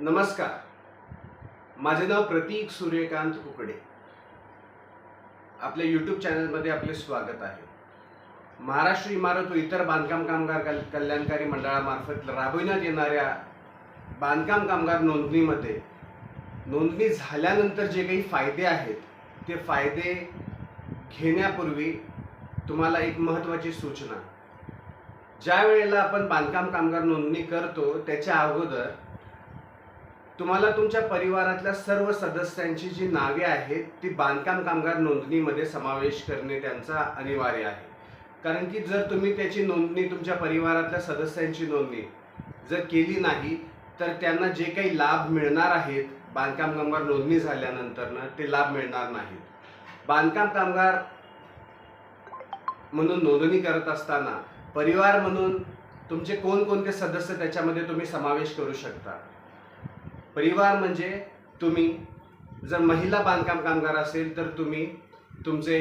नमस्कार. माझे नाव प्रतीक सूर्यकांत कुकडे. आपल्या यूट्यूब चॅनलमध्ये आपले स्वागत आहे. महाराष्ट्र इमारत व इतर बांधकाम कामगार कल- कल्याणकारी मंडळामार्फत राबविण्यात येणाऱ्या बांधकाम कामगार नोंदणीमध्ये नोंदणी झाल्यानंतर जे काही फायदे आहेत ते फायदे घेण्यापूर्वी तुम्हाला एक महत्त्वाची सूचना. ज्या वेळेला आपण बांधकाम कामगार नोंदणी करतो त्याच्या अगोदर तुम्हाला तुमच्या परिवारातल्या सर्व सदस्यांची जी नावे आहेत ती बांधकाम कामगार नोंदणीमध्ये समावेश करणे त्यांचा अनिवार्य आहे. कारण की जर तुम्ही त्याची नोंदणी तुमच्या परिवारातल्या सदस्यांची नोंदणी जर केली नाही तर त्यांना जे काही लाभ मिळणार आहेत बांधकाम कामगार नोंदणी झाल्यानंतरनं ते लाभ मिळणार नाहीत. बांधकाम कामगार म्हणून नोंदणी करत असताना परिवार म्हणून तुमचे कोणकोणते सदस्य त्याच्यामध्ये तुम्ही समावेश करू शकता? परिवार म्हणजे तुम्ही जर महिला बांधकाम कामगार असेल तर तुम्ही तुमचे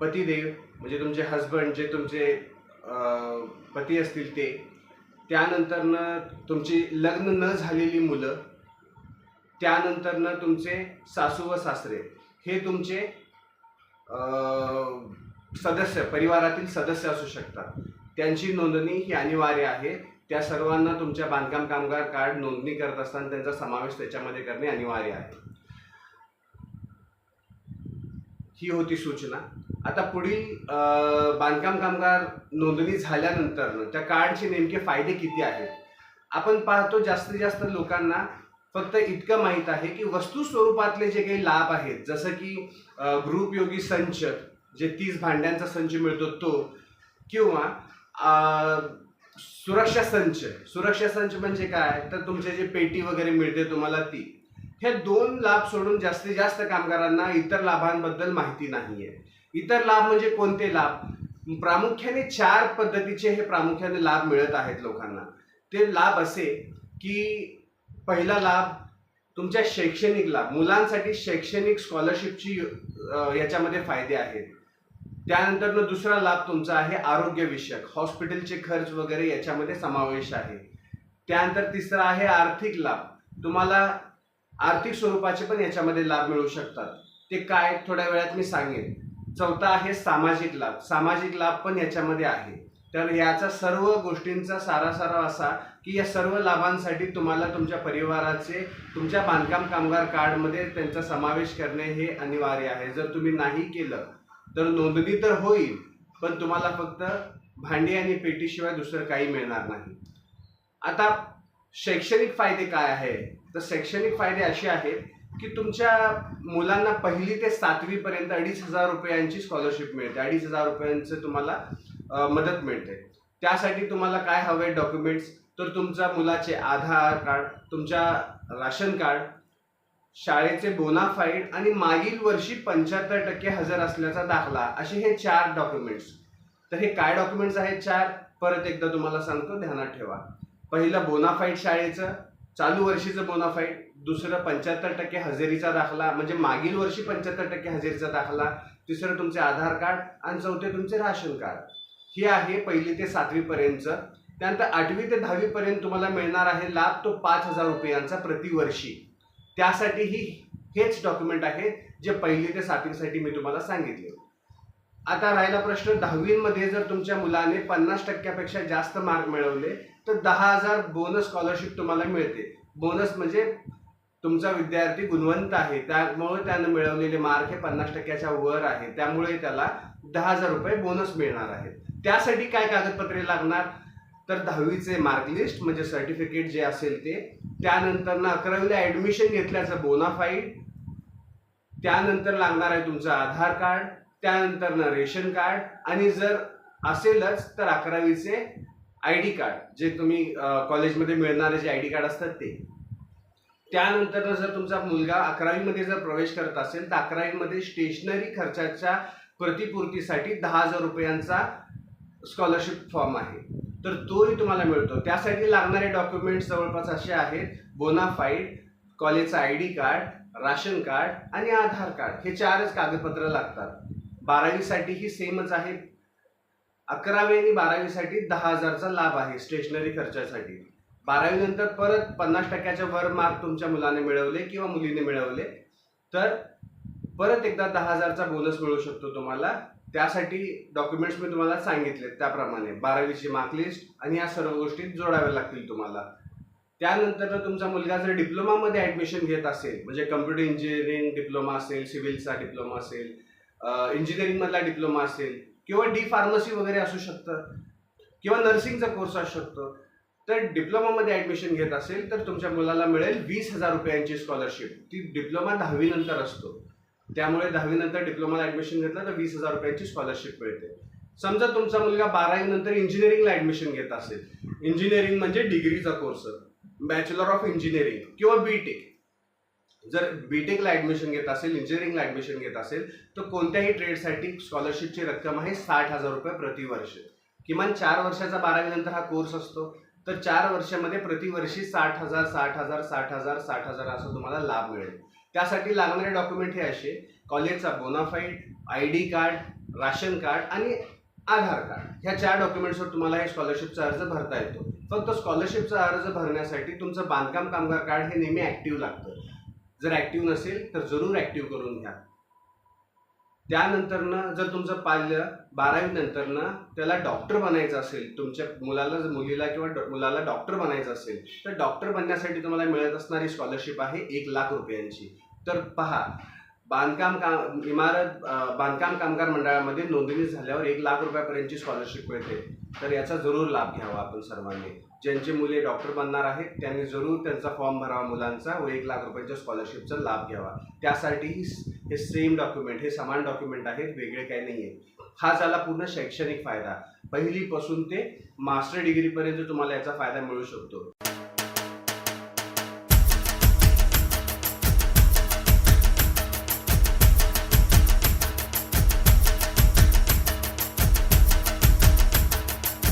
पतिदेव म्हणजे तुमचे हजबंड जे तुमचे पती असतील ते त्यानंतरनं तुमची लग्न न झालेली मुलं त्यानंतरनं तुमचे सासू व सासरे हे तुमचे सदस्य परिवारातील सदस्य असू शकतात. त्यांची नोंदणी ही अनिवार्य आहे. त्या सर्वांना तुमच्या बांधकाम कामगार कार्ड नोंदणी करत असताना त्यांचा समावेश त्याच्यामध्ये करणे अनिवार्य आहे. ही होती सूचना. आता पुढील बांधकाम कामगार नोंदणी झाल्यानंतर त्या कार्डचे नेमके फायदे किती आहेत? आपण पाहतो जास्तीत जास्त लोकांना फक्त इतकं माहीत आहे की वस्तू स्वरूपातले जे काही लाभ आहेत जसं की गृहपयोगी संच जे तीस भांड्यांचा संच मिळतो तो किंवा सुरक्षा संच. सुरक्षा संच म्हणजे काय? तर तुमचे जे पेटी वगैरे मिळते तुम्हाला ती. हे दोन लाभ सोडून जास्तीत जास्त कामगारांना इतर लाभांबद्दल माहिती नाहीये. इतर लाभ म्हणजे कोणते लाभ? प्रामुख्याने चार पद्धतीचे हे प्रामुख्याने लाभ मिळत आहेत लोकांना. ते लाभ असे की पहिला लाभ तुमच्या शैक्षणिक लाभ. मुलांसाठी शैक्षणिक स्कॉलरशिपची याच्यामध्ये फायदे आहेत. त्यानंतर दुसरा लाभ तुमचा आहे आरोग्यविषयक. हॉस्पिटलचे खर्च वगैरे याच्यामध्ये समावेश आहे. त्यानंतर तिसरा आहे आर्थिक लाभ. तुम्हाला आर्थिक स्वरूपाचे पण याच्यामध्ये लाभ मिळू शकतात. ते काय थोड्या वेळात मी सांगेन. चौथा आहे सामाजिक लाभ. सामाजिक लाभ पण याच्यामध्ये आहे. तर याचा सर्व गोष्टींचा सारा सारा असा की या सर्व लाभांसाठी तुम्हाला तुमच्या परिवाराचे तुमच्या बांधकाम कामगार कार्डमध्ये त्यांचा समावेश करणे हे अनिवार्य आहे. जर तुम्ही नाही केलं तर नोंदणी तर होईल पण तुम्हाला फक्त भांडी आणि पेटीशिवाय दुसरं काही मिळणार नाही. आता शैक्षणिक फायदे काय आहे? तर शैक्षणिक फायदे असे आहेत की तुमच्या मुलांना पहिली ते सातवीपर्यंत अडीच हजार रुपयांची स्कॉलरशिप मिळते. अडीच हजार रुपयांचं तुम्हाला मदत मिळते. त्यासाठी तुम्हाला काय हवे डॉक्युमेंट्स तर तुमच्या मुलाचे आधार कार्ड तुमच्या राशन कार्ड शाळेचे बोनाफाईड आणि मागील वर्षी पंच्याहत्तर टक्के हजर असल्याचा दाखला. असे हे चार डॉक्युमेंट्स तर हे काय डॉक्युमेंट्स आहेत चार? परत एकदा तुम्हाला सांगतो ध्यानात ठेवा. पहिलं बोनाफाईड शाळेचं चालू वर्षीचं बोनाफाईड दुसरं पंच्याहत्तर टक्के हजेरीचा दाखला म्हणजे मागील वर्षी पंच्याहत्तर टक्के हजेरीचा दाखला तिसरं तुमचे आधार कार्ड आणि चौथे तुमचे राशन कार्ड. हे आहे पहिली ते सातवीपर्यंतचं त्यानंतर आठवी ते दहावीपर्यंत तुम्हाला मिळणार आहे लाभ तो पाच हजार रुपयांचा प्रतिवर्षी. त्यासाठीही हेच डॉक्युमेंट आहे जे पहिली ते सातवीसाठी मी तुम्हाला सांगितले. आता राहिला प्रश्न दहावीमध्ये जर तुमच्या मुलाने पन्नास टक्क्यापेक्षा जास्त मार्क मिळवले तर दहा हजार बोनस स्कॉलरशिप तुम्हाला मिळते. बोनस म्हणजे तुमचा विद्यार्थी गुणवंत आहे त्यामुळे त्यानं मिळवलेले मार्क हे पन्नास टक्क्याच्या वर आहे. त्यामुळे त्याला दहा हजार रुपये बोनस मिळणार आहेत. त्यासाठी काय कागदपत्रे लागणार? तर दहावीचे मार्कलिस्ट म्हणजे सर्टिफिकेट जे असेल ते त्यानंतर ना अकरावीला ॲडमिशन घेतल्याचं बोनाफाईड त्यानंतर लागणार आहे तुमचं आधार कार्ड त्यानंतर ना रेशन कार्ड आणि जर असेलच तर अकरावीचे आय डी कार्ड जे तुम्ही कॉलेजमध्ये मिळणारे जे आय डी कार्ड असतात ते. त्यानंतर जर तुमचा मुलगा अकरावीमध्ये जर प्रवेश करत असेल तर अकरावीमध्ये स्टेशनरी खर्चाच्या प्रतिपूर्तीसाठी दहा हजार रुपयांचा स्कॉलरशिप फॉर्म आहे. तर तोही तुम्हाला मिळतो. त्यासाठी लागणारे डॉक्युमेंट्स जवळपास असे आहेत बोनाफाईड कॉलेजचं I D card ration card आणि आधार कार्ड हे चारच कागदपत्र लागतात. बारावीसाठी ही सेमच आहे. अकरावी आणि बारावीसाठी दहा हजारचा लाभ आहे स्टेशनरी खर्चासाठी. बारावीनंतर परत पन्नास टक्क्याच्या वर मार्क तुमच्या मुलाने मिळवले किंवा मुलीने मिळवले. तर परत एकदा दहा हजारचा बोनस मिळू शकतो तुम्हाला. त्यासाठी डॉक्युमेंट्स मी तुम्हाला सांगितले त्याप्रमाणे. बारावीची मार्कलिस्ट आणि या सर्व गोष्टी जोडाव्या लागतील तुम्हाला. त्यानंतर तुमचा मुलगा जर डिप्लोमामध्ये ॲडमिशन घेत असेल म्हणजे कम्प्युटर इंजिनिअरिंग डिप्लोमा असेल सिव्हिलचा डिप्लोमा असेल इंजिनिअरिंगमधला डिप्लोमा असेल किंवा डी फार्मसी वगैरे असू शकतं किंवा नर्सिंगचा कोर्स असू शकतो तर डिप्लोमामध्ये ॲडमिशन घेत असेल तर तुमच्या मुलाला मिळेल वीस हजार रुपयांची स्कॉलरशिप ती डिप्लोमा दहावीनंतर असतो. त्यामुळे दहावीनंतर डिप्लोमाला ऍडमिशन घेतलं तर वीस हजार रुपयांची स्कॉलरशिप मिळते. समजा तुमचा मुलगा बारावी नंतर इंजिनिअरिंगला ऍडमिशन घेत असेल. इंजिनिअरिंग म्हणजे डिग्रीचा कोर्स बॅचलर ऑफ इंजिनिअरिंग किंवा बीटेक जर बीटेकला ऍडमिशन घेत असेल इंजिनिअरिंगला ऍडमिशन घेत असेल तर कोणत्याही ट्रेडसाठी स्कॉलरशिपची रक्कम आहे साठ हजार रुपये प्रतिवर्ष किमान चार वर्षाचा बारावी नंतर हा कोर्स असतो. तर चार वर्षामध्ये प्रतिवर्षी साठ हजार साठ हजार साठ हजार साठ हजार असा तुम्हाला लाभ मिळेल. त्यासाठी लागणारे डॉक्युमेंट हे असे कॉलेजचा bonafide I D card ration card आणि आधार कार्ड ह्या चार डॉक्युमेंट्सवर तुम्हाला हे स्कॉलरशिपचा अर्ज भरता येतो. फक्त स्कॉलरशिपचा अर्ज भरण्यासाठी तुमचं बांधकाम कामगार कार्ड हे नेहमी ॲक्टिव्ह लागतं. जर ॲक्टिव्ह नसेल तर जरूर ॲक्टिव्ह करून घ्या. त्यानंतरनं जर तुमचं पाल्य बारावी नंतरनं त्याला डॉक्टर बनायचं असेल तुमच्या मुलाला जर मुलीला किंवा डॉ- मुलाला डॉक्टर बनायचं असेल तर डॉक्टर बनण्यासाठी तुम्हाला मिळत असणारी स्कॉलरशिप आहे एक लाख रुपयांची. तर पहा बांधकाम काम इमारत बांधकाम कामगार मंडळामध्ये नोंदणी झाल्यावर एक लाख रुपयापर्यंतची स्कॉलरशिप मिळते. तर याचा जरूर लाभ घ्यावा आपण सर्वांनी. ज्यांचे मुले डॉक्टर बनणार आहेत त्यांनी जरूर त्यांचा फॉर्म भरावा मुलांचा व एक लाख रुपयांच्या स्कॉलरशिपचा लाभ घ्यावा. त्यासाठी हे सेम डॉक्युमेंट हे समान डॉक्युमेंट आहेत वेगळे काही नाही आहे हा झाला पूर्ण शैक्षणिक फायदा. पहिलीपासून ते मास्टर डिग्रीपर्यंत तुम्हाला याचा फायदा मिळू शकतो.